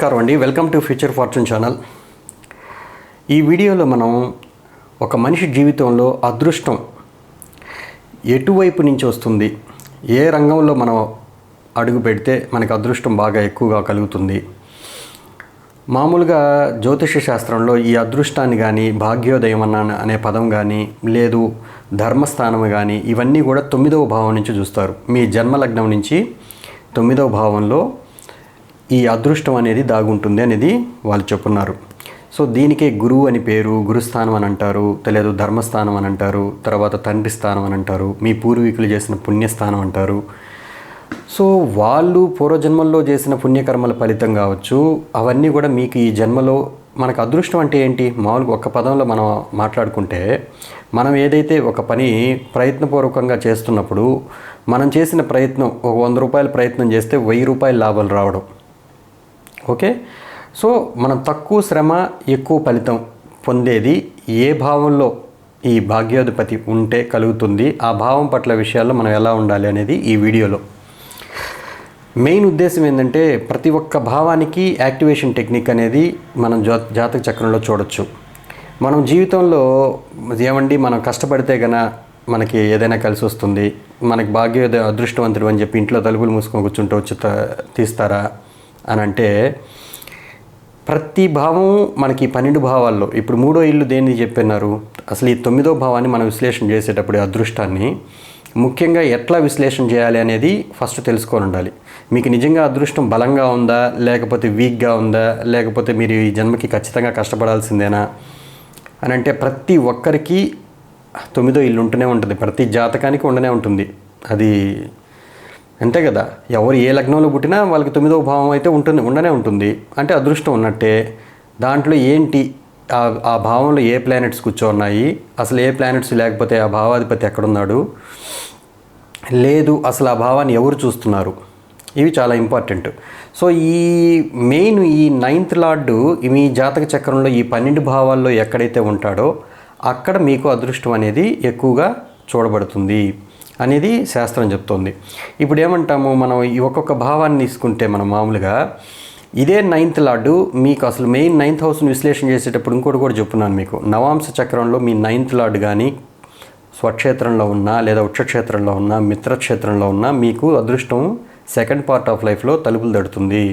నమస్కారం అండి. Welcome to future fortune channel ఈ వీడియోలో మనం ఒక మనిషి జీవితంలో అదృష్టం ఎటువైపు నుంచి వస్తుంది? ఏ రంగంలో మనం అడుగు పెడితే మనకు అదృష్టం బాగా ఎక్కువగా కలుగుతుంది? మామూలుగా జ్యోతిష శాస్త్రంలో ఈ అదృష్టాన్ని కానీ భాగ్యోదయం అన్న అనే పదం కానీ లేదు ధర్మస్థానం కానీ ఇవన్నీ కూడా తొమ్మిదవ భావం నుంచి చూస్తారు. మీ జన్మలగ్నం నుంచి తొమ్మిదవ భావంలో ఈ అదృష్టం అనేది దాగుంటుంది అనేది వాళ్ళు చెప్పున్నారు. సో దీనికే గురువు అని పేరు గురుస్థానం అని అంటారు తెలియదు ధర్మస్థానం అని అంటారు తర్వాత తండ్రి స్థానం అని అంటారు మీ పూర్వీకులు చేసిన పుణ్యస్థానం అంటారు. సో వాళ్ళు పూర్వజన్మల్లో చేసిన పుణ్యకర్మల ఫలితం కావచ్చు అవన్నీ కూడా మీకు ఈ జన్మలో మనకు అదృష్టం అంటే ఏంటి? మామూలుగా ఒక పదంలో మనం మాట్లాడుకుంటే మనం ఏదైతే ఒక పని ప్రయత్నపూర్వకంగా చేస్తున్నప్పుడు మనం చేసిన ప్రయత్నం ఒక వంద రూపాయల ప్రయత్నం చేస్తే వెయ్యి రూపాయల లాభాలు రావడం. ఓకే? సో మనం తక్కువ శ్రమ ఎక్కువ ఫలితం పొందేది ఏ భావంలో ఈ భాగ్యాధిపతి ఉంటే కలుగుతుంది ఆ భావం పట్ల విషయాల్లో మనం ఎలా ఉండాలి అనేది ఈ వీడియోలో. మెయిన్ ఉద్దేశం ఏంటంటే ప్రతి ఒక్క భావానికి యాక్టివేషన్ టెక్నిక్ అనేది మనం జా జాతక చక్రంలో చూడొచ్చు. మనం జీవితంలో ఏమండి మనం కష్టపడితే గన మనకి ఏదైనా కలిసి వస్తుంది మనకి భాగ్యోదయ అదృష్టవంతుడు అని చెప్పి ఇంట్లో తలుపులు మూసుకొని కూర్చుంటూ వచ్చి తీస్తారా? అని అంటే ప్రతి భావం మనకి పన్నెండు భావాల్లో. ఇప్పుడు మూడో ఇల్లు దేన్ని చెప్పినారు? అసలు ఈ తొమ్మిదో భావాన్ని మనం విశ్లేషణ చేసేటప్పుడు అదృష్టాన్ని ముఖ్యంగా ఎట్లా విశ్లేషణ చేయాలి అనేది ఫస్ట్ తెలుసుకొని ఉండాలి. మీకు నిజంగా అదృష్టం బలంగా ఉందా? లేకపోతే వీక్గా ఉందా? లేకపోతే మీరు ఈ జన్మకి ఖచ్చితంగా కష్టపడాల్సిందేనా? అని అంటే ప్రతి ఒక్కరికి తొమ్మిదో ఇల్లు ఉంటూనే ఉంటుంది. ప్రతి జాతకానికి ఉండనే ఉంటుంది. అది అంతే కదా. ఎవరు ఏ లగ్నంలో పుట్టినా వాళ్ళకి తొమ్మిదవ భావం అయితే ఉంటుంది ఉండనే ఉంటుంది. అంటే అదృష్టం ఉన్నట్టే. దాంట్లో ఏంటి? ఆ ఆ భావంలో ఏ ప్లానెట్స్ కూర్చోన్నాయి? అసలు ఏ ప్లానెట్స్ లేకపోతే ఆ భావాధిపతి ఎక్కడున్నాడు? లేదు అసలు ఆ భావాన్ని ఎవరు చూస్తున్నారు? ఇవి చాలా ఇంపార్టెంట్ సో ఈ మెయిన్ ఈ నైన్త్ లార్డు మీ జాతక చక్రంలో ఈ పన్నెండు భావాల్లో ఎక్కడైతే ఉంటాడో అక్కడ మీకు అదృష్టం అనేది ఎక్కువగా చూడబడుతుంది. అనేది శాస్త్రం చెప్తోంది. ఇప్పుడు ఏమంటాము మనం ఈ ఒక్కొక్క భావాన్ని తీసుకుంటే మనం మామూలుగా ఇదే నైన్త్ లార్డు మీకు అసలు మెయిన్ నైన్త్ హౌస్ని విశ్లేషణ చేసేటప్పుడు ఇంకోటి కూడా చెప్పున్నాను మీకు. నవాంశ చక్రంలో మీ నైన్త్ లార్డు కానీ స్వక్షేత్రంలో ఉన్నా లేదా ఉక్షక్షేత్రంలో ఉన్నా మిత్రక్షేత్రంలో ఉన్నా మీకు అదృష్టం సెకండ్ పార్ట్ ఆఫ్ లైఫ్లో తలుపులు తడుతుంది.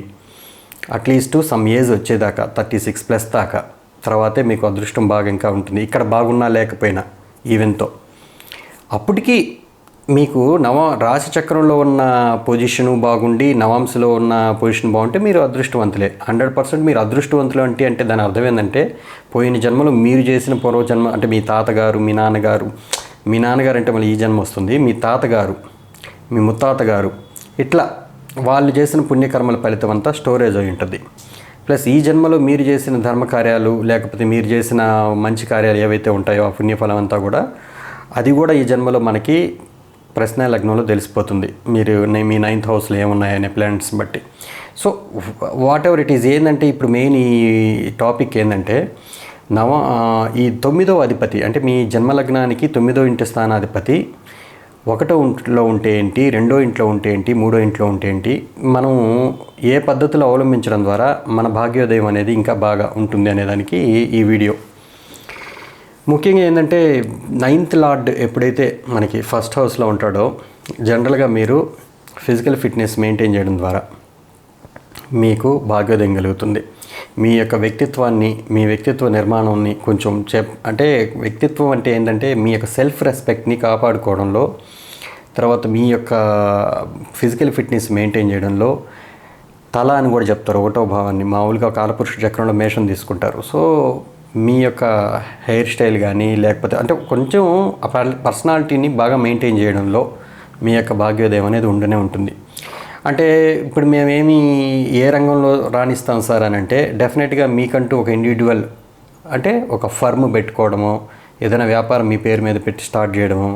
అట్లీస్ట్ సమ్ ఏజ్ వచ్చేదాకా థర్టీ సిక్స్ ప్లస్ దాకా. తర్వాతే మీకు అదృష్టం బాగా ఇంకా ఉంటుంది. ఇక్కడ బాగున్నా లేకపోయినా ఈవెన్తో. అప్పటికి మీకు నవ రాశి చక్రంలో ఉన్న పొజిషను బాగుండి నవాంశలో ఉన్న పొజిషన్ బాగుంటే మీరు అదృష్టవంతులే. హండ్రెడ్ పర్సెంట్ మీరు అదృష్టవంతులు అంటే అంటే దాని అర్థం ఏంటంటే పోయిన జన్మలో మీరు చేసిన పూర్వజన్మ అంటే మీ తాతగారు మీ నాన్నగారు మీ నాన్నగారు అంటే మళ్ళీ ఈ జన్మ వస్తుంది మీ తాతగారు మీ ముత్తాతగారు ఇట్లా వాళ్ళు చేసిన పుణ్యకర్మల ఫలితం అంతా స్టోరేజ్ అయి ఉంటుంది. ప్లస్ ఈ జన్మలో మీరు చేసిన ధర్మకార్యాలు లేకపోతే మీరు చేసిన మంచి కార్యాలు ఏవైతే ఉంటాయో ఆ పుణ్యఫలం అంతా కూడా అది కూడా ఈ జన్మలో మనకి ప్రశ్న లగ్నంలో తెలిసిపోతుంది. మీరు మీ నైన్త్ హౌస్లో ఏమున్నాయనే ప్లాంట్స్ బట్టి. So whatever it is ఏంటంటే ఇప్పుడు మెయిన్ ఈ టాపిక్ ఏంటంటే నవ ఈ తొమ్మిదో అధిపతి అంటే మీ జన్మలగ్నానికి తొమ్మిదో ఇంటి స్థానాధిపతి ఒకటో ఇంట్లో ఉంటే ఏంటి రెండో ఇంట్లో ఉంటే ఏంటి మూడో ఇంట్లో ఉంటే ఏంటి మనం ఏ పద్ధతులు అవలంబించడం ద్వారా మన భాగ్యోదయం అనేది ఇంకా బాగా ఉంటుంది అనేదానికి ఈ వీడియో. ముఖ్యంగా ఏంటంటే నైన్త్ లార్డ్ ఎప్పుడైతే మనకి ఫస్ట్ హౌస్లో ఉంటాడో జనరల్గా మీరు ఫిజికల్ ఫిట్నెస్ మెయింటైన్ చేయడం ద్వారా మీకు భాగ్యోదయం కలుగుతుంది. మీ యొక్క వ్యక్తిత్వాన్ని మీ వ్యక్తిత్వ నిర్మాణాన్ని కొంచెం చెప్ అంటే వ్యక్తిత్వం అంటే ఏంటంటే మీ యొక్క సెల్ఫ్ రెస్పెక్ట్ని కాపాడుకోవడంలో తర్వాత మీ యొక్క ఫిజికల్ ఫిట్నెస్ మెయింటైన్ చేయడంలో తల అని కూడా చెప్తారు ఒకటో భావాన్ని. మామూలుగా కాలపురుష చక్రంలో మేషం తీసుకుంటారు. సో మీ యొక్క హెయిర్ స్టైల్ కానీ లేకపోతే అంటే కొంచెం పర్సనాలిటీని బాగా మెయింటైన్ చేయడంలో మీ యొక్క భాగ్యోదయం అనేది ఉండనే ఉంటుంది. అంటే ఇప్పుడు మేమేమి ఏ రంగంలో రాణిస్తాం సార్ అని అంటే డెఫినెట్గా మీకంటూ ఒక ఇండివిజువల్ అంటే ఒక ఫర్మ్ పెట్టుకోవడము ఏదైనా వ్యాపారం మీ పేరు మీద పెట్టి స్టార్ట్ చేయడము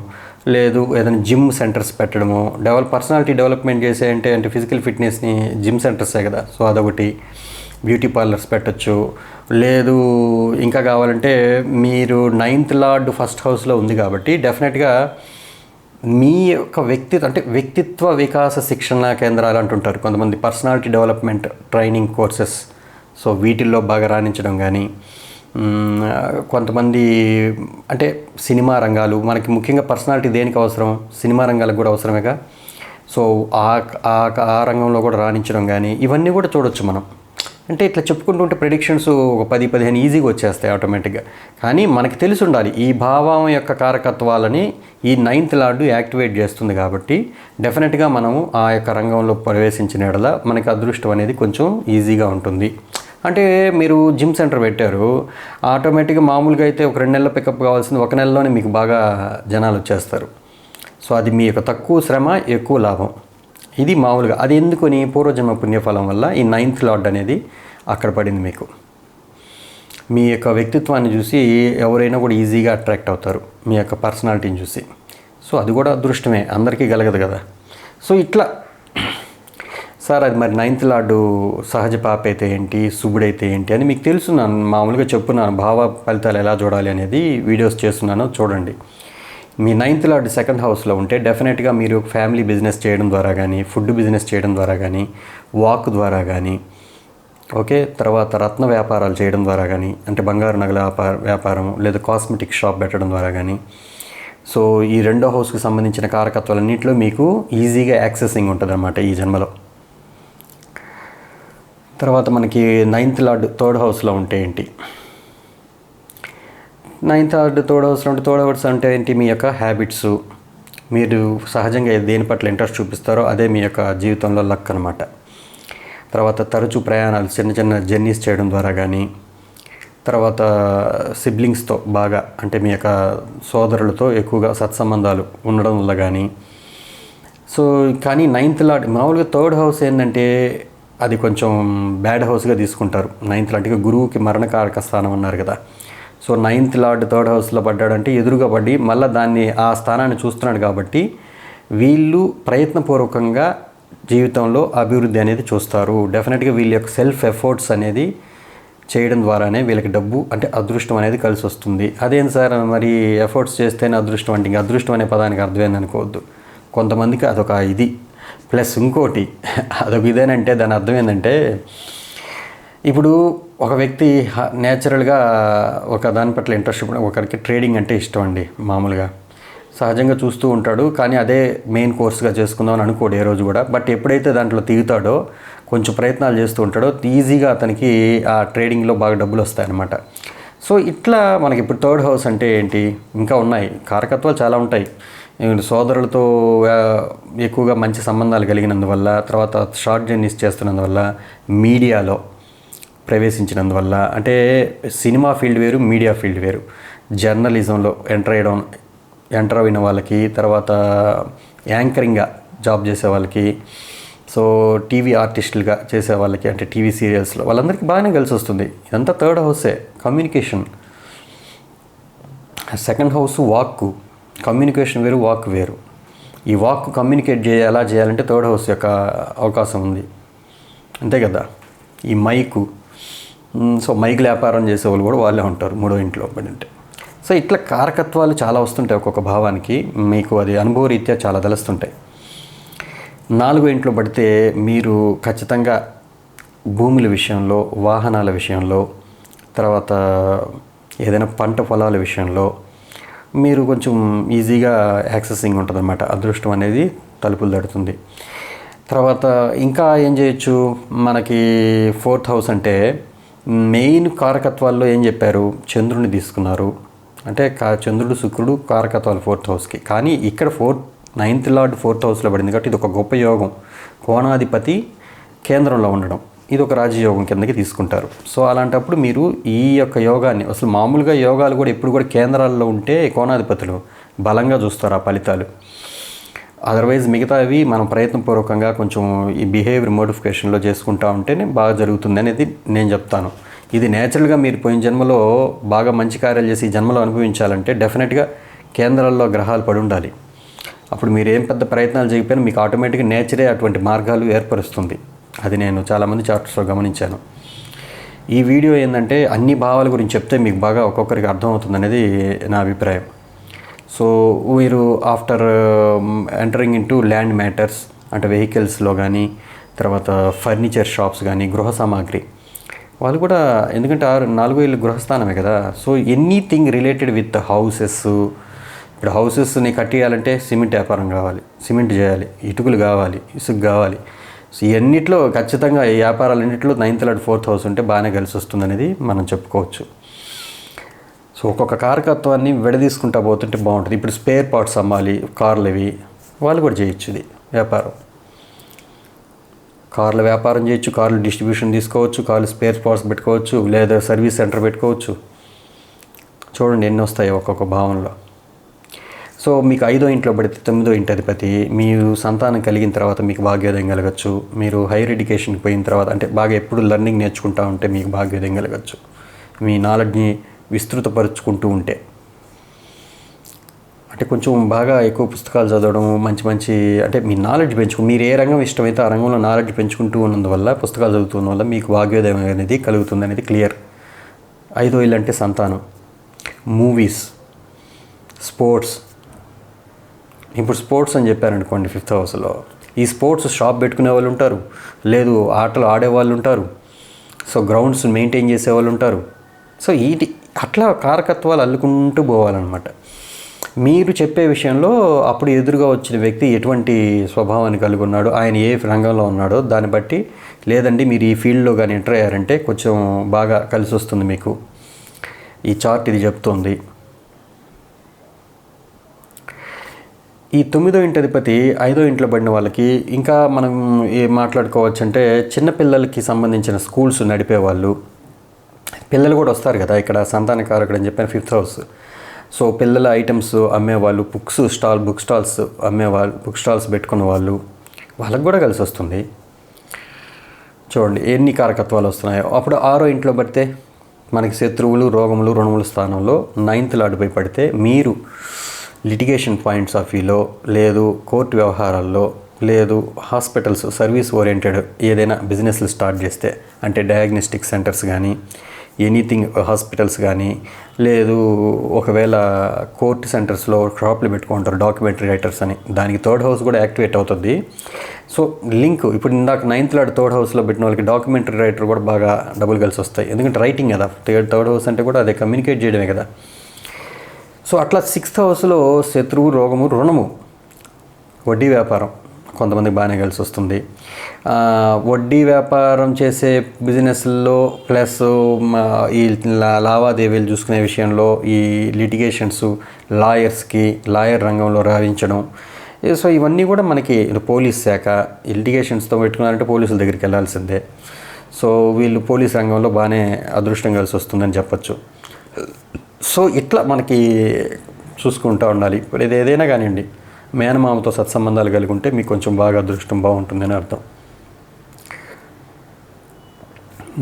లేదు ఏదైనా జిమ్ సెంటర్స్ పెట్టడము డెవలప్ పర్సనాలిటీ డెవలప్మెంట్ చేసే అంటే అంటే ఫిజికల్ ఫిట్నెస్ని జిమ్ సెంటర్సే కదా. సో అదొకటి. బ్యూటీ పార్లర్స్ పెట్టచ్చు. లేదు ఇంకా కావాలంటే మీరు నైన్త్ లార్డ్ ఫస్ట్ హౌస్లో ఉంది కాబట్టి డెఫినెట్గా మీ యొక్క వ్యక్తిత్వ అంటే వ్యక్తిత్వ వికాస శిక్షణ కేంద్రాలు అంటుంటారు. కొంతమంది personality development training courses so వీటిల్లో బాగా రాణించడం కానీ కొంతమంది అంటే సినిమా రంగాలు మనకి ముఖ్యంగా పర్సనాలిటీ దేనికి అవసరం? సినిమా రంగాలకు కూడా అవసరమేగా? సో ఆ ఆ ఆ రంగంలో కూడా రాణించడం కానీ ఇవన్నీ కూడా చూడొచ్చు మనం. అంటే ఇట్లా చెప్పుకుంటూ ఉంటే ప్రిడిక్షన్స్ ఒక పది పదిహేను ఈజీగా వచ్చేస్తాయి ఆటోమేటిక్గా కానీ మనకి తెలిసి ఉండాలి ఈ భావం యొక్క కారకత్వాలని ఈ నైన్త్ లార్డు యాక్టివేట్ చేస్తుంది కాబట్టి డెఫినెట్గా మనము ఆ యొక్క రంగంలో ప్రవేశించిన ఎడల మనకి అదృష్టం అనేది కొంచెం ఈజీగా ఉంటుంది. అంటే మీరు జిమ్ సెంటర్ పెట్టారు ఆటోమేటిక్గా మామూలుగా అయితే ఒక రెండు నెలల పికప్ కావాల్సింది ఒక నెలలోనే మీకు బాగా జనాలు వచ్చేస్తారు. సో అది మీ యొక్క తక్కువ శ్రమ ఎక్కువ లాభం. ఇది మామూలుగా. అది ఎందుకని? పూర్వజన్మ పుణ్యఫలం వల్ల ఈ నైన్త్ లార్డ్ అనేది అక్కడ పడింది మీకు. మీ యొక్క వ్యక్తిత్వాన్ని చూసి ఎవరైనా కూడా ఈజీగా అట్రాక్ట్ అవుతారు మీ యొక్క పర్సనాలిటీని చూసి. సో అది కూడా అదృష్టమే అందరికీ కలగదు కదా. సో ఇట్లా. సార్ అది మరి నైన్త్ లార్డు సహజ పాప అయితే ఏంటి శుభుడైతే ఏంటి అని మీకు తెలుసు నేను మామూలుగా చెప్పున్నాను భావ ఫలితాలు ఎలా చూడాలి అనేది వీడియోస్ చేస్తున్నాను చూడండి. మీ నైన్త్ లార్డ్ సెకండ్ హౌస్లో ఉంటే డెఫినెట్గా మీరు ఫ్యామిలీ బిజినెస్ చేయడం ద్వారా కానీ ఫుడ్ బిజినెస్ చేయడం ద్వారా కానీ వాక్ ద్వారా కానీ ఓకే తర్వాత రత్న వ్యాపారాలు చేయడం ద్వారా కానీ అంటే బంగారు నగల వ్యాపార వ్యాపారం లేదా కాస్మెటిక్ షాప్ పెట్టడం ద్వారా కానీ సో ఈ రెండో హౌస్కి సంబంధించిన కారకత్వాలన్నింటిలో మీకు ఈజీగా యాక్సెసింగ్ ఉంటుంది అనమాట ఈ జన్మలో. తర్వాత మనకి నైన్త్ లార్డ్ థర్డ్ హౌస్లో ఉంటే ఏంటి? నైన్త్ లార్డ్ థర్డ్ హౌస్లో ఉంటే థర్డ్ హౌస్ అంటే ఏంటి? మీ యొక్క హ్యాబిట్స్ మీరు సహజంగా దేని పట్ల ఇంట్రెస్ట్ చూపిస్తారో అదే మీ యొక్క జీవితంలో లక్ అనమాట తర్వాత తరచూ ప్రయాణాలు చిన్న చిన్న జర్నీస్ చేయడం ద్వారా కానీ తర్వాత సిబ్లింగ్స్తో బాగా అంటే మీ యొక్క సోదరులతో ఎక్కువగా సత్సంబంధాలు ఉండడం వల్ల కానీ. సో కానీ నైన్త్ లార్డ్ మామూలుగా థర్డ్ హౌస్ ఏంటంటే అది కొంచెం బ్యాడ్ హౌస్గా తీసుకుంటారు. నైన్త్ లార్డ్గా గురువుకి మరణకారక స్థానం అన్నారు కదా. సో నైన్త్ లార్డ్ థర్డ్ హౌస్లో పడ్డాడంటే ఎదురుగా పడి మళ్ళీ దాన్ని ఆ స్థానాన్ని చూస్తున్నాడు కాబట్టి వీళ్ళు ప్రయత్నపూర్వకంగా జీవితంలో అభివృద్ధి అనేది చూస్తారు. డెఫినెట్గా వీళ్ళ యొక్క సెల్ఫ్ ఎఫర్ట్స్ అనేది చేయడం ద్వారానే వీళ్ళకి డబ్బు అంటే అదృష్టం అనేది కలిసి వస్తుంది. అదేం సార్ మరి ఎఫర్ట్స్ చేస్తేనే అదృష్టం అంటే ఇంకా అదృష్టం అనే పదానికి అర్థమైంది అనుకోవద్దు. కొంతమందికి అదొక ఇది. ప్లస్ ఇంకోటి అదొక ఇదేనంటే దాని అర్థం ఏంటంటే ఇప్పుడు ఒక వ్యక్తి నేచురల్గా ఒక దాని పట్ల ఇంట్రెస్ట్ ఒకరికి ట్రేడింగ్ అంటే ఇష్టం అండి మామూలుగా. సహజంగా చూస్తూ ఉంటాడు. కానీ అదే మెయిన్ కోర్స్గా చేసుకుందాం అని అనుకోడు ఏ రోజు కూడా. బట్ ఎప్పుడైతే దాంట్లో దిగుతాడో కొంచెం ప్రయత్నాలు చేస్తూ ఉంటాడో ఈజీగా అతనికి ఆ ట్రేడింగ్లో బాగా డబ్బులు వస్తాయన్నమాట. సో ఇట్లా మనకి ఇప్పుడు థర్డ్ హౌస్ అంటే ఏంటి? ఇంకా ఉన్నాయి. కారకత్వాలు చాలా ఉంటాయి. సోదరులతో ఎక్కువగా మంచి సంబంధాలు కలిగినందువల్ల తర్వాత షార్ట్ జర్నీస్ చేస్తున్నందువల్ల మీడియాలో ప్రవేశించినందువల్ల అంటే సినిమా ఫీల్డ్ వేరు మీడియా ఫీల్డ్ వేరు. జర్నలిజంలో ఎంటర్ అయ్యడం ఎంటర్ అయిన వాళ్ళకి తర్వాత యాంకరింగ్గా జాబ్ చేసే వాళ్ళకి సో టీవీ ఆర్టిస్టులుగా చేసే వాళ్ళకి అంటే టీవీ సీరియల్స్లో వాళ్ళందరికీ బాగానే కలిసి వస్తుంది. ఇదంతా థర్డ్ హౌసే కమ్యూనికేషన్. సెకండ్ హౌస్ వాక్ కమ్యూనికేషన్ వేరు వాక్ వేరు. ఈ వాక్ కమ్యూనికేట్ చేయ ఎలా చేయాలంటే థర్డ్ హౌస్ యొక్క అవకాశం ఉంది. అంతే కదా? ఈ మైకు సో మైక్ వ్యాపారం చేసే వాళ్ళు కూడా వాళ్ళే ఉంటారు మూడో ఇంట్లో పడింటే. సో ఇట్లా కారకత్వాలు చాలా వస్తుంటాయి ఒక్కొక్క భావానికి. మీకు అది అనుభవరీత్యా చాలా తెలుస్తుంటాయి. నాలుగో ఇంట్లో పడితే మీరు ఖచ్చితంగా భూముల విషయంలో వాహనాల విషయంలో తర్వాత ఏదైనా పంట పొలాల విషయంలో మీరు కొంచెం ఈజీగా యాక్సెసింగ్ ఉంటుందన్నమాట. అదృష్టం అనేది తలుపులు తడుతుంది. తర్వాత ఇంకా ఏం చేయొచ్చు? మనకి ఫోర్త్ హౌస్ అంటే మెయిన్ కారకత్వాల్లో ఏం చెప్పారు? చంద్రుని తీసుకున్నారు. అంటే కా చంద్రుడు శుక్రుడు కారకత్వాలు ఫోర్త్ హౌస్కి. కానీ ఇక్కడ ఫోర్త్ నైన్త్ లార్డ్ ఫోర్త్ హౌస్లో పడింది కాబట్టి ఇది ఒక గొప్ప యోగం. కోణాధిపతి కేంద్రంలో ఉండడం. ఇది ఒక రాజయోగం కిందకి తీసుకుంటారు. సో అలాంటప్పుడు మీరు ఈ యొక్క యోగాన్ని అసలు మామూలుగా యోగాలు కూడా ఎప్పుడు కూడా కేంద్రాల్లో ఉంటే కోణాధిపతులు బలంగా చూస్తారు ఆ ఫలితాలు. అదర్వైజ్ మిగతావి మనం ప్రయత్నపూర్వకంగా కొంచెం ఈ బిహేవియర్ మోడిఫికేషన్లో చేసుకుంటా ఉంటేనే బాగా జరుగుతుంది అనేది నేను చెప్తాను. ఇది నేచురల్గా మీరు పోయిన జన్మలో బాగా మంచి కార్యాలు చేసి ఈ జన్మలో అనుభవించాలంటే డెఫినెట్గా కేంద్రాల్లో గ్రహాలు పడి ఉండాలి. అప్పుడు మీరు ఏం పెద్ద ప్రయత్నాలు చేయకపోయినా మీకు ఆటోమేటిక్గా నేచరే అటువంటి మార్గాలు ఏర్పరుస్తుంది. అది నేను చాలామంది చాప్టర్స్లో గమనించాను. ఈ వీడియో ఏంటంటే అన్ని భావాల గురించి చెప్తే మీకు బాగా ఒక్కొక్కరికి అర్థమవుతుంది అనేది నా అభిప్రాయం. సో మీరు after entering into land matters అంటే వెహికల్స్లో కానీ తర్వాత ఫర్నిచర్ షాప్స్ కానీ గృహ సామాగ్రి వాళ్ళు కూడా ఎందుకంటే ఆరు నాలుగో ఇల్లు గృహస్థానమే కదా. So anything related with houses ఇప్పుడు హౌసెస్ని కట్టేయాలంటే సిమెంట్ వ్యాపారం కావాలి సిమెంట్ చేయాలి ఇటుకలు కావాలి ఇసుక కావాలి. సో ఇవన్నిట్లో ఖచ్చితంగా ఈ వ్యాపారాలన్నింటిలో నైన్త్ లాడ్ ఫోర్త్ హౌస్ ఉంటే బాగానే కలిసి వస్తుంది అనేది మనం చెప్పుకోవచ్చు. సో ఒక్కొక్క కారకత్వాన్ని విడదీసుకుంటా పోతుంటే బాగుంటుంది. ఇప్పుడు స్పేర్ పార్ట్స్ అమ్మాలి కార్లు ఇవి వాళ్ళు కూడా చేయొచ్చు ఇది వ్యాపారం. కార్ల వ్యాపారం చేయొచ్చు కార్లు డిస్ట్రిబ్యూషన్ తీసుకోవచ్చు కార్లు స్పేర్ పార్ట్స్ పెట్టుకోవచ్చు లేదా సర్వీస్ సెంటర్ పెట్టుకోవచ్చు. చూడండి ఎన్ని వస్తాయి ఒక్కొక్క భావనలో. సో మీకు ఐదో ఇంట్లో పడితే తొమ్మిదో ఇంటి అధిపతి మీరు సంతానం కలిగిన తర్వాత మీకు భాగ్యోదయం కలగచ్చు. మీరు హైయర్ ఎడ్యుకేషన్కి పోయిన తర్వాత అంటే బాగా ఎప్పుడు లెర్నింగ్ నేర్చుకుంటా ఉంటే మీకు భాగ్యోదయం కలగచ్చు. మీ నాలెడ్జ్ని విస్తృతపరుచుకుంటూ ఉంటే. అంటే కొంచెం బాగా ఎక్కువ పుస్తకాలు చదవడం మంచి మంచి అంటే మీ నాలెడ్జ్ పెంచుకు మీరు ఏ రంగం ఇష్టమైతే ఆ రంగంలో నాలెడ్జ్ పెంచుకుంటూ ఉన్నందువల్ల పుస్తకాలు చదువుతున్న వల్ల మీకు భాగ్యోదయం అనేది కలుగుతుంది అనేది క్లియర్ ఐదో ఇల్లు అంటే సంతానం. మూవీస్ స్పోర్ట్స్ ఇప్పుడు స్పోర్ట్స్ అని చెప్పారనుకోండి ఫిఫ్త్ హౌస్లో ఈ స్పోర్ట్స్ షాప్ పెట్టుకునే వాళ్ళు ఉంటారు. లేదు ఆటలు ఆడేవాళ్ళు ఉంటారు. సో గ్రౌండ్స్ మెయింటైన్ చేసే వాళ్ళు ఉంటారు. సో వీటి అట్లా కారకత్వాలు అల్లుకుంటూ పోవాలన్నమాట. మీరు చెప్పే విషయంలో అప్పుడు ఎదురుగా వచ్చిన వ్యక్తి ఎటువంటి స్వభావాన్ని కలిగి ఉన్నాడో ఆయన ఏ రంగంలో ఉన్నాడో దాన్ని బట్టి లేదండి మీరు ఈ ఫీల్డ్లో కానీ ఎంటర్ అయ్యారంటే కొంచెం బాగా కలిసి వస్తుంది మీకు. ఈ చార్ట్ ఇది చెప్తుంది. ఈ తొమ్మిదో ఇంటి అధిపతి ఐదో ఇంట్లో పడిన వాళ్ళకి ఇంకా మనం ఏ మాట్లాడుకోవచ్చు అంటే చిన్నపిల్లలకి సంబంధించిన స్కూల్స్ నడిపే వాళ్ళు పిల్లలు కూడా వస్తారు కదా ఇక్కడ సంతానకారకుడు అని చెప్పాను ఫిఫ్త్ హౌస్. సో పిల్లల ఐటమ్స్ అమ్మేవాళ్ళు బుక్స్ స్టాల్ బుక్ స్టాల్స్ అమ్మేవాళ్ళు బుక్ స్టాల్స్ పెట్టుకున్న వాళ్ళు వాళ్ళకి కూడా కలిసి వస్తుంది. చూడండి ఎన్ని కారకత్వాలు వస్తున్నాయో. అప్పుడు ఆరో ఇంట్లో పడితే మనకి శత్రువులు రోగములు రుణముల స్థానంలో నైన్త్ లాడ్పై పడితే మీరు లిటిగేషన్ పాయింట్స్ ఆఫ్ వ్యూలో లేదు కోర్టు వ్యవహారాల్లో లేదు హాస్పిటల్స్ సర్వీస్ ఓరియంటెడ్ ఏదైనా బిజినెస్లు స్టార్ట్ చేస్తే అంటే డయాగ్నోస్టిక్ సెంటర్స్ కానీ ఎనీథింగ్ హాస్పిటల్స్ కానీ లేదు ఒకవేళ కోర్టు సెంటర్స్లో షాప్లు పెట్టుకుంటారు డాక్యుమెంటరీ రైటర్స్ అని. దానికి థర్డ్ హౌస్ కూడా యాక్టివేట్ అవుతుంది. సో లింక్ ఇప్పుడు ఇందాక నైన్త్ లాడ్ థర్డ్ హౌస్లో పెట్టిన వాళ్ళకి డాక్యుమెంటరీ రైటర్ కూడా బాగా డబ్బులు కలిసి వస్తాయి. ఎందుకంటే రైటింగ్ కదా థర్డ్ థర్డ్ హౌస్ అంటే కూడా అదే కమ్యూనికేట్ చేయడమే కదా. సో అట్లా సిక్స్త్ హౌస్లో శత్రువు రోగము రుణము వడ్డీ వ్యాపారం. కొంతమందికి బాగానే కలిసి వస్తుంది. వడ్డీ వ్యాపారం చేసే బిజినెస్లో ప్లస్ ఈ లావాదేవీలు చూసుకునే విషయంలో ఈ లిటిగేషన్స్ లాయర్స్కి లాయర్ రంగంలో రావించడం సో ఇవన్నీ కూడా మనకి పోలీస్ శాఖ ఈ లిటిగేషన్స్తో పెట్టుకున్నారంటే పోలీసుల దగ్గరికి వెళ్ళాల్సిందే. సో వీళ్ళు పోలీస్ రంగంలో బాగానే అదృష్టం కలిసి వస్తుందని చెప్పచ్చు. సో ఇట్లా మనకి చూసుకుంటూ ఉండాలి. ఇప్పుడు ఇది ఏదైనా కానివ్వండి. మేనమామతో సత్సంబంధాలు కలిగి ఉంటే మీకు కొంచెం బాగా అదృష్టం బాగుంటుందని అర్థం.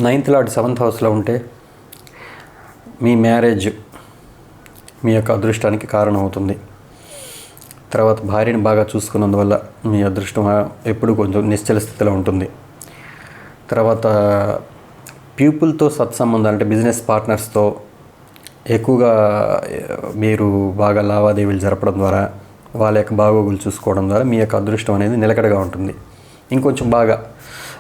నైన్త్ లాడ్ సెవెంత్ హౌస్లో ఉంటే మీ మ్యారేజ్ మీ యొక్క అదృష్టానికి కారణం అవుతుంది తర్వాత భార్యని బాగా చూసుకున్నందువల్ల మీ అదృష్టం ఎప్పుడు కొంచెం నిశ్చల స్థితిలో ఉంటుంది. తర్వాత పీపుల్తో సత్సంబంధాలు అంటే బిజినెస్ పార్ట్నర్స్తో ఎక్కువగా మీరు బాగా లావాదేవీలు జరపడం ద్వారా వాళ్ళ యొక్క బాగోగులు చూసుకోవడం ద్వారా మీ యొక్క అదృష్టం అనేది నిలకడగా ఉంటుంది. ఇంకొంచెం బాగా.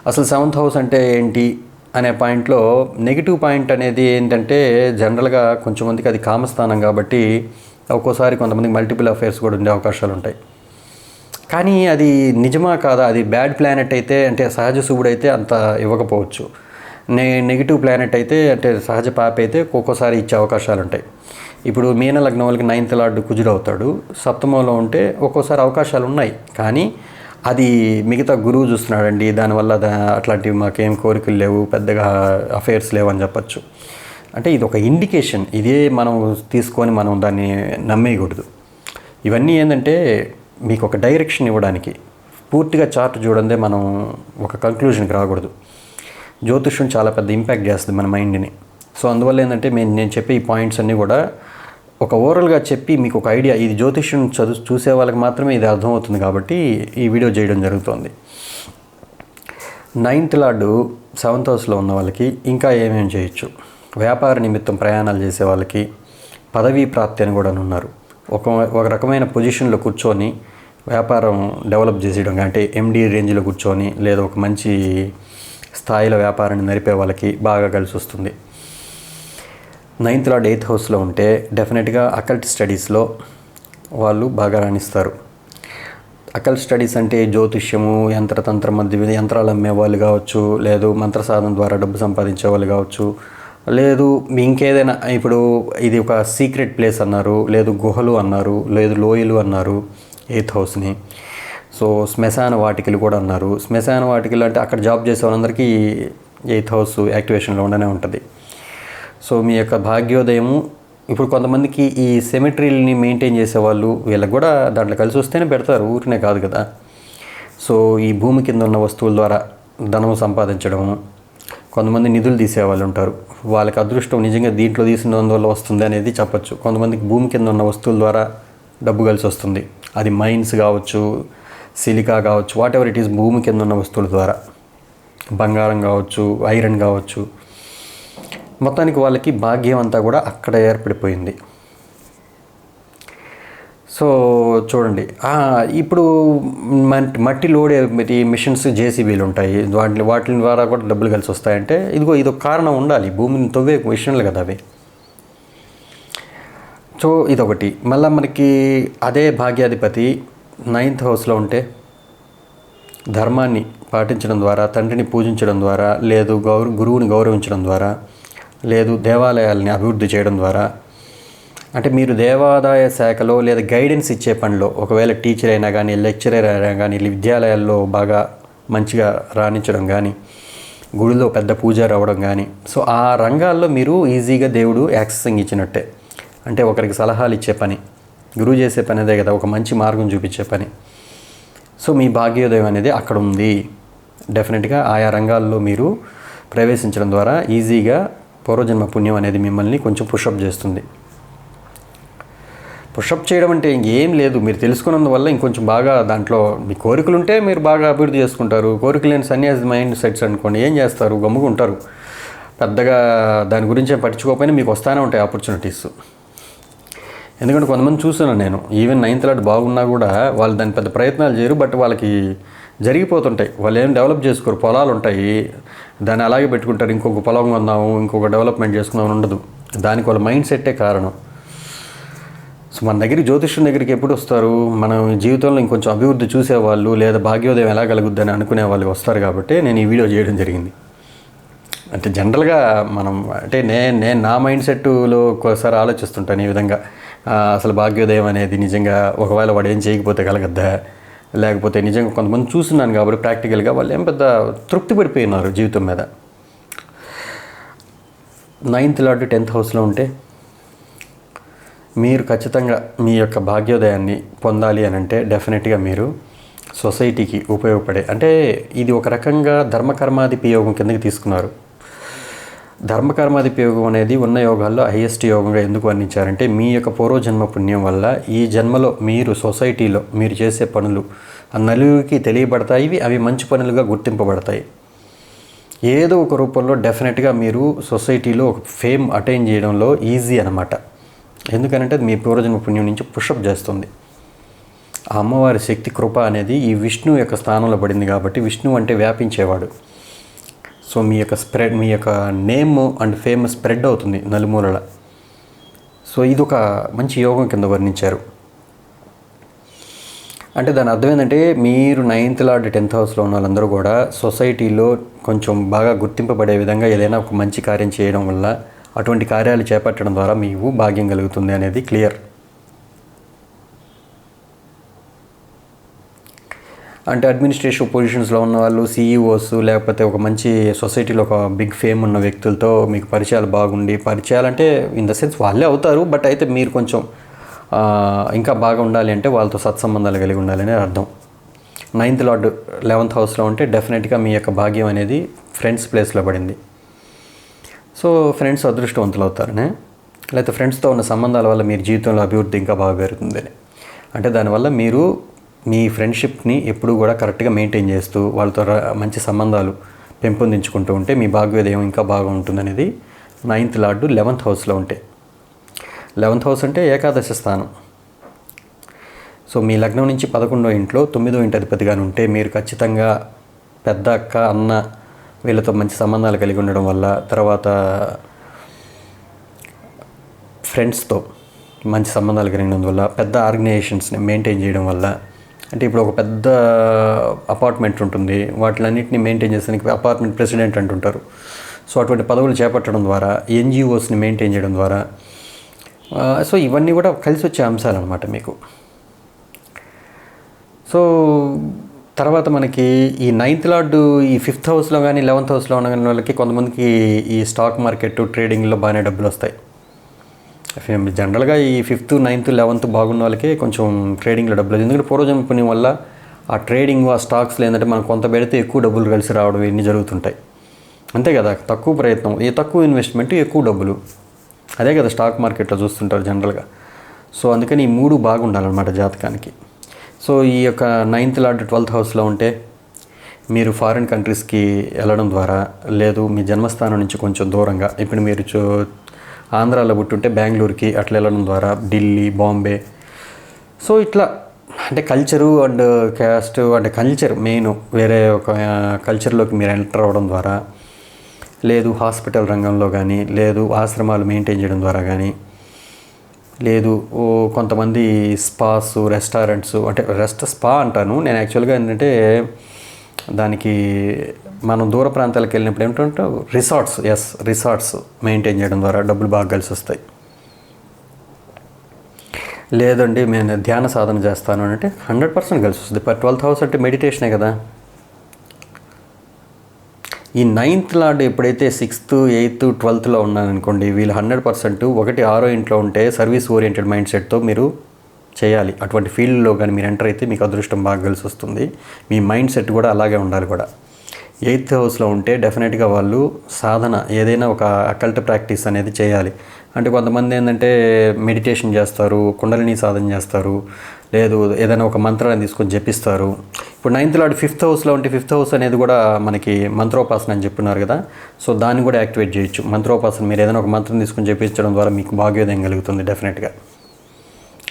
అసలు సెవెంత్ హౌస్ అంటే ఏంటి అనే పాయింట్లో నెగిటివ్ పాయింట్ అనేది ఏంటంటే జనరల్గా కొంచెం మందికి అది కామస్థానం కాబట్టి ఒక్కోసారి కొంతమంది మల్టిపుల్ అఫైర్స్ కూడా ఉండే అవకాశాలు ఉంటాయి. కానీ అది నిజమా కాదా? అది బ్యాడ్ ప్లానెట్ అయితే అంటే సహజ శుభుడు అయితే అంత ఇవ్వకపోవచ్చు. నె నెగిటివ్ ప్లానెట్ అయితే అంటే సహజ పాప అయితే ఒక్కోసారి ఇచ్చే అవకాశాలు ఉంటాయి. ఇప్పుడు మీన లగ్నం వాళ్ళకి నైన్త్ లార్డు కుజుడు అవుతాడు. సప్తమంలో ఉంటే ఒక్కోసారి అవకాశాలు ఉన్నాయి. కానీ అది మిగతా గురువు చూస్తున్నాడండి. దానివల్ల దా అట్లాంటివి మాకేం కోరికలు లేవు. పెద్దగా అఫైర్స్ లేవు అని చెప్పచ్చు. అంటే ఇది ఒక ఇండికేషన్ ఇదే మనం తీసుకొని మనం దాన్ని నమ్మేయకూడదు. ఇవన్నీ ఏంటంటే మీకు ఒక డైరెక్షన్ ఇవ్వడానికి. పూర్తిగా చార్ట్ చూడందే మనం ఒక కంక్లూజన్కి రాకూడదు. జ్యోతిష్యం చాలా పెద్ద ఇంపాక్ట్ చేస్తుంది మన మైండ్ని సో అందువల్ల ఏంటంటే మేము నేను చెప్పే ఈ పాయింట్స్ అన్నీ కూడా ఒక ఓవరాల్గా చెప్పి మీకు ఒక ఐడియా ఇది జ్యోతిష్యం చదువు చూసే వాళ్ళకి మాత్రమే ఇది అర్థమవుతుంది కాబట్టి ఈ వీడియో చేయడం జరుగుతుంది. నైన్త్ లార్డు సెవెంత్ హౌస్లో ఉన్న వాళ్ళకి ఇంకా ఏమేమి చేయొచ్చు? వ్యాపార నిమిత్తం ప్రయాణాలు చేసే వాళ్ళకి పదవీ ప్రాప్తి అని కూడా ఉన్నారు. ఒక ఒక రకమైన పొజిషన్లో కూర్చొని వ్యాపారం డెవలప్ చేసేయడం అంటే ఎండి రేంజ్లో కూర్చొని లేదా ఒక మంచి స్థాయిలో వ్యాపారాన్ని నడిపే వాళ్ళకి బాగా కలిసి వస్తుంది. నైన్త్ లార్డ్ ఎయిత్ హౌస్లో ఉంటే డెఫినెట్గా అకల్ట్ స్టడీస్లో వాళ్ళు బాగా రాణిస్తారు. అకల్ట్ స్టడీస్ అంటే జ్యోతిష్యము యంత్రతంత్ర మధ్య యంత్రాలు అమ్మే వాళ్ళు కావచ్చు లేదు మంత్ర సాధన ద్వారా డబ్బు సంపాదించే వాళ్ళు కావచ్చు లేదు మీ ఇంకేదైనా ఇప్పుడు ఇది ఒక సీక్రెట్ ప్లేస్ అన్నారు లేదు గుహలు అన్నారు లేదు లోయలు అన్నారు ఎయిత్ హౌస్ని సో శ్మశాన వాటికలు కూడా అన్నారు. శ్మశాన వాటికలు అంటే అక్కడ జాబ్ చేసే వాళ్ళందరికీ ఎయిత్ హౌస్ యాక్టివేషన్లో ఉండనే ఉంటుంది. సో మీ యొక్క భాగ్యోదయము ఇప్పుడు కొంతమందికి ఈ సెమిట్రీలని మెయింటైన్ చేసేవాళ్ళు వీళ్ళకి కూడా దాంట్లో కలిసి వస్తేనే పెడతారు ఊరినే కాదు కదా. సో ఈ భూమి కింద ఉన్న వస్తువుల ద్వారా ధనం సంపాదించడము కొంతమంది నిధులు తీసేవాళ్ళు ఉంటారు. వాళ్ళకి అదృష్టం నిజంగా దీంట్లో తీసినందువల్ల వస్తుంది అనేది చెప్పచ్చు. కొంతమందికి భూమి కింద ఉన్న వస్తువుల ద్వారా డబ్బు కలిసి వస్తుంది. అది మైన్స్ కావచ్చు సిలికా కావచ్చు వాట్ ఎవర్ ఇట్ ఈస్ భూమి కింద ఉన్న వస్తువుల ద్వారా. బంగారం కావచ్చు ఐరన్ కావచ్చు మొత్తానికి వాళ్ళకి భాగ్యం అంతా కూడా అక్కడ ఏర్పడిపోయింది. సో చూడండి. ఇప్పుడు మట్టి లోడే ఈ మిషన్స్ జేసీబీలు ఉంటాయి. వాటి వాటి ద్వారా కూడా డబ్బులు కలిసి వస్తాయంటే ఇదిగో ఇది ఒక కారణం ఉండాలి. భూమిని తవ్వే మిషన్లు కదా అవి. సో ఇదొకటి. మళ్ళీ మనకి అదే భాగ్యాధిపతి నైన్త్ హౌస్లో ఉంటే ధర్మాన్ని పాటించడం ద్వారా తండ్రిని పూజించడం ద్వారా లేదు గౌరవ గురువుని గౌరవించడం ద్వారా లేదు దేవాలయాల్ని అభివృద్ధి చేయడం ద్వారా. అంటే మీరు దేవాదాయ శాఖలో లేదా గైడెన్స్ ఇచ్చే పనిలో ఒకవేళ టీచర్ అయినా కానీ లెక్చరర్ అయినా కానీ విద్యాలయాల్లో బాగా మంచిగా రాణించడం కానీ గుడిలో పెద్ద పూజ రావడం కానీ సో ఆ రంగాల్లో మీరు ఈజీగా దేవుడు యాక్సెసింగ్ ఇచ్చినట్టే. అంటే ఒకరికి సలహాలు ఇచ్చే పని గురువు చేసే పని అదే కదా ఒక మంచి మార్గం చూపించే పని. సో మీ భాగ్యోదయం అనేది అక్కడ ఉంది. డెఫినెట్గా ఆయా రంగాల్లో మీరు ప్రవేశించడం ద్వారా ఈజీగా పూర్వజన్మ పుణ్యం అనేది మిమ్మల్ని కొంచెం పుషప్ చేస్తుంది. పుషప్ చేయడం అంటే ఇంకేం లేదు. మీరు తెలుసుకున్నందువల్ల ఇంకొంచెం బాగా దాంట్లో మీ కోరికలు ఉంటే మీరు బాగా అభివృద్ధి చేసుకుంటారు. కోరికలు లేని సన్యాసి మైండ్ సెట్స్ అనుకోండి ఏం చేస్తారు? గమ్ముకుంటారు పెద్దగా దాని గురించి పట్టించుకోకపోయినా మీకు వస్తానే ఉంటాయి ఆపర్చునిటీస్. ఎందుకంటే కొంతమంది చూస్తున్నాను నేను. ఈవెన్ నైన్త్ లాట్ బాగున్నా కూడా వాళ్ళు దాని పెద్ద ప్రయత్నాలు చేయరు. బట్ వాళ్ళకి జరిగిపోతుంటాయి. వాళ్ళు ఏం డెవలప్ చేసుకోరు. పొలాలు ఉంటాయి. దాన్ని అలాగే పెట్టుకుంటారు. ఇంకొక పొలం కొందాము ఇంకొక డెవలప్మెంట్ చేసుకుందాం అని ఉండదు. దానికి వాళ్ళ మైండ్ సెట్టే కారణం. సో మన దగ్గర జ్యోతిష్యం దగ్గరికి ఎప్పుడు వస్తారు? మనం జీవితంలో ఇంకొంచెం అభివృద్ధి చూసేవాళ్ళు లేదా భాగ్యోదయం ఎలా కలుగుద్దని అనుకునే వాళ్ళు వస్తారు కాబట్టి నేను ఈ వీడియో చేయడం జరిగింది. అంటే జనరల్గా మనం అంటే నేను నేను నా మైండ్ సెట్లో ఒకసారి ఆలోచిస్తుంటాను ఈ విధంగా. అసలు భాగ్యోదయం అనేది నిజంగా ఒకవేళ వాడు ఏం చేయకపోతే కలగద్దా? లేకపోతే నిజంగా కొంతమంది చూస్తున్నాను కాబట్టి ప్రాక్టికల్గా వాళ్ళు ఏం పెద్ద తృప్తి పడిపోయినారు జీవితం మీద. నైన్త్ లార్డ్ టెన్త్ హౌస్లో ఉంటే మీరు ఖచ్చితంగా మీ యొక్క భాగ్యోదయాన్ని పొందాలి అని అంటే డెఫినెట్గా మీరు సొసైటీకి ఉపయోగపడే అంటే ఇది ఒక రకంగా ధర్మకర్మాధిపయోగం కిందకి తీసుకున్నారు. ధర్మకర్మాధిపయోగం అనేది ఉన్న యోగాల్లో హైయెస్ట్ యోగంగా ఎందుకు వర్ణించారంటే మీ యొక్క పూర్వజన్మ పుణ్యం వల్ల ఈ జన్మలో మీరు సొసైటీలో మీరు చేసే పనులు ఆ నలుగురికి తెలియబడతాయి ఇవి అవి మంచి పనులుగా గుర్తింపబడతాయి. ఏదో ఒక రూపంలో డెఫినెట్గా మీరు సొసైటీలో ఒక ఫేమ్ అటైన్ చేయడంలో ఈజీ అనమాట ఎందుకనంటే అది మీ పూర్వజన్మ పుణ్యం నుంచి పుషప్ చేస్తుంది. ఆ అమ్మవారి శక్తి కృప అనేది ఈ విష్ణు యొక్క స్థానంలో పడింది కాబట్టి విష్ణు అంటే వ్యాపించేవాడు. సో మీ యొక్క స్ప్రెడ్ మీ యొక్క నేమ్ అండ్ ఫేమ్ స్ప్రెడ్ అవుతుంది నలుమూలల. సో ఇది ఒక మంచి యోగం కింద వర్ణించారు. అంటే దాని అర్థం ఏంటంటే మీరు నైన్త్ లార్డ్ టెన్త్ హౌస్లో ఉన్న వాళ్ళందరూ కూడా సొసైటీలో కొంచెం బాగా గుర్తింపబడే విధంగా ఏదైనా ఒక మంచి కార్యం చేయడం వల్ల అటువంటి కార్యాలు చేపట్టడం ద్వారా మీకు భాగ్యం కలుగుతుంది అనేది క్లియర్. అంటే అడ్మినిస్ట్రేటివ్ పొజిషన్స్లో ఉన్న వాళ్ళు సీఈఓస్ లేకపోతే ఒక మంచి సొసైటీలో ఒక బిగ్ ఫేమ్ ఉన్న వ్యక్తులతో మీకు పరిచయాలు బాగుండి పరిచయాలు అంటే ఇన్ ద సెన్స్ వాళ్ళే అవుతారు బట్ అయితే మీరు కొంచెం ఇంకా బాగా ఉండాలి అంటే వాళ్ళతో సత్సంబంధాలు కలిగి ఉండాలని అర్థం. నైన్త్ లార్డ్ లెవెంత్ హౌస్లో ఉంటే డెఫినెట్గా మీ యొక్క భాగ్యం అనేది ఫ్రెండ్స్ ప్లేస్లో పడింది. సో ఫ్రెండ్స్ అదృష్టవంతులు అవుతారనే లేకపోతే ఫ్రెండ్స్తో ఉన్న సంబంధాల వల్ల మీరు జీవితంలో అభివృద్ధి ఇంకా బాగా పెరుగుతుందని. అంటే దానివల్ల మీరు మీ ఫ్రెండ్షిప్ని ఎప్పుడూ కూడా కరెక్ట్గా మెయింటైన్ చేస్తూ వాళ్ళతో మంచి సంబంధాలు పెంపొందించుకుంటూ ఉంటే మీ భాగ్యోదయం ఇంకా బాగా ఉంటుందనేది నైన్త్ లార్డు లెవెంత్ హౌస్లో ఉంటే. లెవెంత్ హౌస్ అంటే ఏకాదశ స్థానం. సో మీ లగ్నం నుంచి పదకొండో ఇంట్లో తొమ్మిదో ఇంటి అధిపతిగాను ఉంటే మీరు ఖచ్చితంగా పెద్ద అక్క అన్న వీళ్ళతో మంచి సంబంధాలు కలిగి ఉండడం వల్ల తర్వాత ఫ్రెండ్స్తో మంచి సంబంధాలు కలిగినందువల్ల పెద్ద ఆర్గనైజేషన్స్ని మెయింటైన్ చేయడం వల్ల అంటే ఇప్పుడు ఒక పెద్ద అపార్ట్మెంట్ ఉంటుంది. వాటిలన్నింటినీ మెయింటైన్ చేసేందుకు అపార్ట్మెంట్ ప్రెసిడెంట్ అంటుంటారు. సో అటువంటి పదవులు చేపట్టడం ద్వారా ఎన్జిఓస్ని మెయింటైన్ చేయడం ద్వారా సో ఇవన్నీ కూడా కలిసి వచ్చే అంశాలు అనమాట మీకు. సో తర్వాత మనకి ఈ నైన్త్ లార్డు ఈ ఫిఫ్త్ హౌస్లో కానీ లెవెన్త్ హౌస్లో ఉన్న వాళ్ళకి కొంతమందికి ఈ స్టాక్ మార్కెట్ ట్రేడింగ్లో బాగానే డబ్బులు వస్తాయి. జనరల్గా ఈ ఫిఫ్త్ నైన్త్ లెవెన్త్ బాగున్న వాళ్ళకి కొంచెం ట్రేడింగ్లో డబ్బులు ఎందుకంటే పూర్వజన్మ పుణ్యం వల్ల ఆ ట్రేడింగ్ ఆ స్టాక్స్లో ఏంటంటే మనం కొంత పెడితే ఎక్కువ డబ్బులు కలిసి రావడం ఇవన్నీ జరుగుతుంటాయి. అంతే కదా తక్కువ ప్రయత్నం. ఏ తక్కువ ఇన్వెస్ట్మెంట్ ఎక్కువ డబ్బులు అదే కదా స్టాక్ మార్కెట్లో చూస్తుంటారు జనరల్గా సో అందుకని ఈ మూడు బాగుండాలన్నమాట జాతకానికి. సో ఈ యొక్క నైన్త్ లాంటి ట్వెల్త్ హౌస్లో ఉంటే మీరు ఫారిన్ కంట్రీస్కి వెళ్ళడం ద్వారా లేదు మీ జన్మస్థానం నుంచి కొంచెం దూరంగా ఇప్పుడు మీరు చూ ఆంధ్రాలో పుట్టుంటే బెంగళూరుకి అట్లా వెళ్ళడం ద్వారా ఢిల్లీ బాంబే. సో ఇట్లా అంటే కల్చరు అండ్ క్యాస్ట్ అంటే కల్చర్ మెయిన్ వేరే ఒక కల్చర్లోకి మీరు ఎంటర్ అవ్వడం ద్వారా లేదు హాస్పిటల్ రంగంలో కానీ లేదు ఆశ్రమాలు మెయింటైన్ చేయడం ద్వారా కానీ లేదు కొంతమంది స్పాస్ రెస్టారెంట్స్ అంటే రెస్ట్ స్పా అంటాను. నేను యాక్చువల్గా ఏంటంటే దానికి మనం దూర ప్రాంతాలకు వెళ్ళినప్పుడు ఏమిటంటే రిసార్ట్స్ ఎస్ రిసార్ట్స్ మెయింటైన్ చేయడం ద్వారా డబ్బులు బాగా కలిసి వస్తాయి. లేదండి నేను ధ్యాన సాధన చేస్తాను అంటే హండ్రెడ్ పర్సెంట్ కలిసి వస్తుంది. పర్ ట్వెల్త్ హౌస్ అంటే మెడిటేషనే కదా? ఈ నైన్త్ లార్డ్ ఎప్పుడైతే సిక్స్త్ ఎయిత్ ట్వెల్త్లో ఉన్నారనుకోండి వీళ్ళు హండ్రెడ్ పర్సెంట్ ఒకటి ఆరో ఇంట్లో ఉంటే సర్వీస్ ఓరియంటెడ్ మైండ్ సెట్తో మీరు చేయాలి. అటువంటి ఫీల్డ్లో కానీ మీరు ఎంటర్ అయితే మీకు అదృష్టం బాగా కలిసి వస్తుంది. మీ మైండ్ సెట్ కూడా అలాగే ఉండాలి కూడా. ఎయిత్ హౌస్లో ఉంటే డెఫినెట్గా వాళ్ళు సాధన ఏదైనా ఒక అకల్ట్ ప్రాక్టీస్ అనేది చేయాలి. అంటే కొంతమంది ఏంటంటే మెడిటేషన్ చేస్తారు కుండలిని సాధన చేస్తారు లేదు ఏదైనా ఒక మంత్రాన్ని తీసుకొని జపిస్తారు. ఇప్పుడు నైన్త్ లాడ్ ఫిఫ్త్ హౌస్లో ఉంటే ఫిఫ్త్ హౌస్ అనేది కూడా మనకి మంత్రోపాసన అని చెప్పున్నారు కదా. సో దాన్ని కూడా యాక్టివేట్ చేయొచ్చు. మంత్రోపాసన మీరు ఏదైనా ఒక మంత్రం తీసుకొని జపించడం ద్వారా మీకు భాగ్యోదయం కలుగుతుంది డెఫినెట్గా.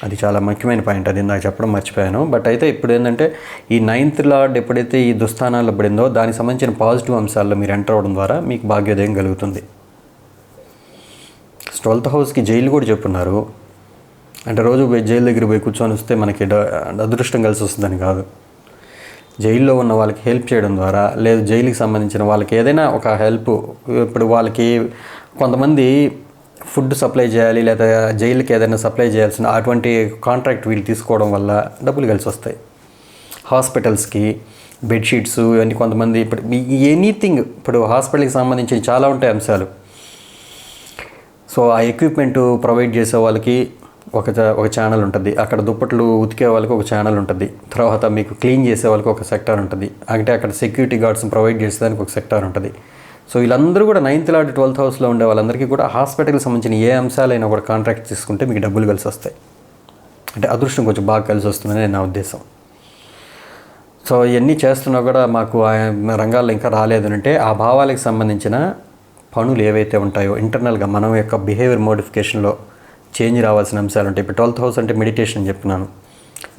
అది చాలా ముఖ్యమైన పాయింట్ అది నాకు చెప్పడం మర్చిపోయాను. బట్ అయితే ఇప్పుడు ఏంటంటే ఈ నైన్త్ లార్డ్ ఎప్పుడైతే ఈ దుస్థానాల్లో పడిందో దానికి సంబంధించిన పాజిటివ్ అంశాల్లో మీరు ఎంటర్ అవ్వడం ద్వారా మీకు భాగ్యోదయం కలుగుతుంది. ట్వెల్త్ హౌస్కి జైలు కూడా చెప్పున్నారు. అంటే రోజు పోయి జైలు దగ్గర పోయి కూర్చొని వస్తే మనకి డ- అదృష్టం కలిసి వస్తుందని కాదు. జైల్లో ఉన్న వాళ్ళకి హెల్ప్ చేయడం ద్వారా లేదు జైలుకి సంబంధించిన వాళ్ళకి ఏదైనా ఒక హెల్ప్ ఇప్పుడు వాళ్ళకి కొంతమంది ఫుడ్ సప్లై చేయాలి లేదా జైలుకి ఏదైనా సప్లై చేయాల్సిన అటువంటి కాంట్రాక్ట్ వీళ్ళు తీసుకోవడం వల్ల డబ్బులు కలిసి వస్తాయి. హాస్పిటల్స్కి బెడ్షీట్స్ ఇవన్నీ కొంతమంది ఇప్పుడు ఎనీథింగ్ ఇప్పుడు హాస్పిటల్కి సంబంధించిన చాలా ఉంటాయి అంశాలు. సో ఆ ఎక్విప్మెంట్ ప్రొవైడ్ చేసే వాళ్ళకి ఒక ఒక ఛానల్ ఉంటుంది. అక్కడ దుప్పట్లు ఉతికే వాళ్ళకి ఒక ఛానల్ ఉంటుంది. తర్వాత మీకు క్లీన్ చేసే వాళ్ళకి ఒక సెక్టార్ ఉంటుంది. అంటే అక్కడ సెక్యూరిటీ గార్డ్స్ని ప్రొవైడ్ చేసేదానికి ఒక సెక్టార్ ఉంటుంది. సో వీళ్ళందరూ కూడా నైన్త్ లాడ్ ట్వెల్త్ హౌస్లో ఉండే వాళ్ళందరికీ కూడా హాస్పిటల్కి సంబంధించిన ఏ అంశాలైనా కూడా కాంట్రాక్ట్ తీసుకుంటే మీకు డబ్బులు కలిసి వస్తాయి. అంటే అదృష్టం కొంచెం బాగా కలిసి వస్తుందని నా ఉద్దేశం. సో ఇవన్నీ చేస్తున్నా కూడా మాకు ఆ రంగాల్లో ఇంకా రాలేదు అంటే ఆ భావాలకు సంబంధించిన పనులు ఏవైతే ఉంటాయో ఇంటర్నల్గా మనం యొక్క బిహేవియర్ మోడిఫికేషన్లో చేంజ్ రావాల్సిన అంశాలు ఉంటాయి. ఇప్పుడు ట్వెల్త్ హౌస్ అంటే మెడిటేషన్ చెప్తున్నాను.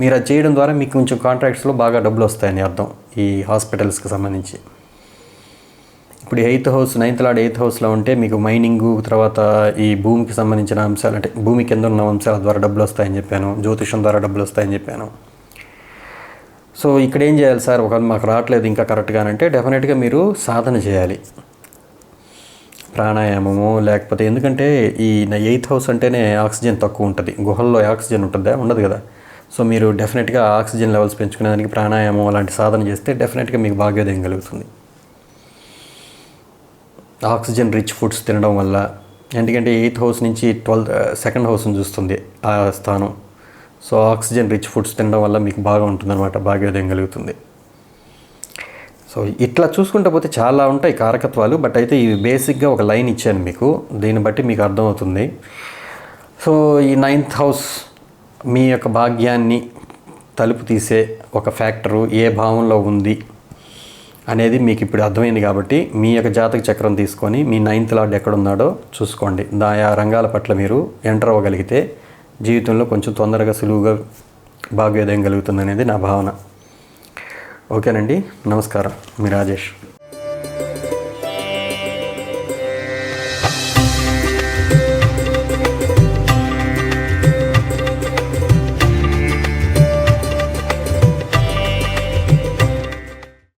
మీరు అది చేయడం ద్వారా మీకు కొంచెం కాంట్రాక్ట్స్లో బాగా డబ్బులు వస్తాయని అర్థం ఈ హాస్పిటల్స్కి సంబంధించి. ఇప్పుడు eighth house ninth lord eighth హౌస్లో ఉంటే మీకు మైనింగ్ తర్వాత ఈ భూమికి సంబంధించిన అంశాలు అంటే భూమి కింద ఉన్న అంశాల ద్వారా డబ్బులు వస్తాయని చెప్పాను జ్యోతిషం ద్వారా డబ్బులు వస్తాయని చెప్పాను. సో ఇక్కడ ఏం చేయాలి సార్? ఒక మాకు రావట్లేదు ఇంకా కరెక్ట్గా అంటే డెఫినెట్గా మీరు సాధన చేయాలి. ప్రాణాయామము లేకపోతే ఎందుకంటే ఈ ఎయిత్ హౌస్ అంటేనే ఆక్సిజన్ తక్కువ ఉంటుంది. గుహల్లో ఆక్సిజన్ ఉంటుందా? ఉండదు కదా. సో మీరు డెఫినెట్గా ఆక్సిజన్ లెవెల్స్ పెంచుకునేదానికి ప్రాణాయామం అలాంటి సాధన చేస్తే డెఫినెట్గా మీకు భాగ్యోదయం కలుగుతుంది. ఆక్సిజన్ రిచ్ ఫుడ్స్ తినడం వల్ల ఎందుకంటే ఎయిత్ హౌస్ నుంచి ట్వెల్త్ సెకండ్ హౌస్ని చూస్తుంది ఆ స్థానం. సో ఆక్సిజన్ రిచ్ ఫుడ్స్ తినడం వల్ల మీకు బాగా ఉంటుందన్నమాట భాగ్యోదయం కలుగుతుంది. సో ఇట్లా చూసుకుంటే పోతే చాలా ఉంటాయి కారకత్వాలు బట్ అయితే ఇవి బేసిక్గా ఒక లైన్ ఇచ్చాను మీకు. దీన్ని బట్టి మీకు అర్థమవుతుంది. సో ఈ నైన్త్ హౌస్ మీ యొక్క భాగ్యాన్ని తలుపు తీసే ఒక ఫ్యాక్టరు ఏ భావంలో ఉంది? అనేది మీకు ఇప్పుడు అర్థమైంది కాబట్టి మీ యొక్క జాతక చక్రం తీసుకొని మీ నైన్త్ లార్డ్ ఎక్కడున్నాడో చూసుకోండి. దా ఆ రంగాల పట్ల మీరు ఎంటర్ అవ్వగలిగితే జీవితంలో కొంచెం తొందరగా సులువుగా భాగ్యోదయం కలుగుతుంది అనేది నా భావన. ఓకేనండి నమస్కారం. మీ రాజేష్.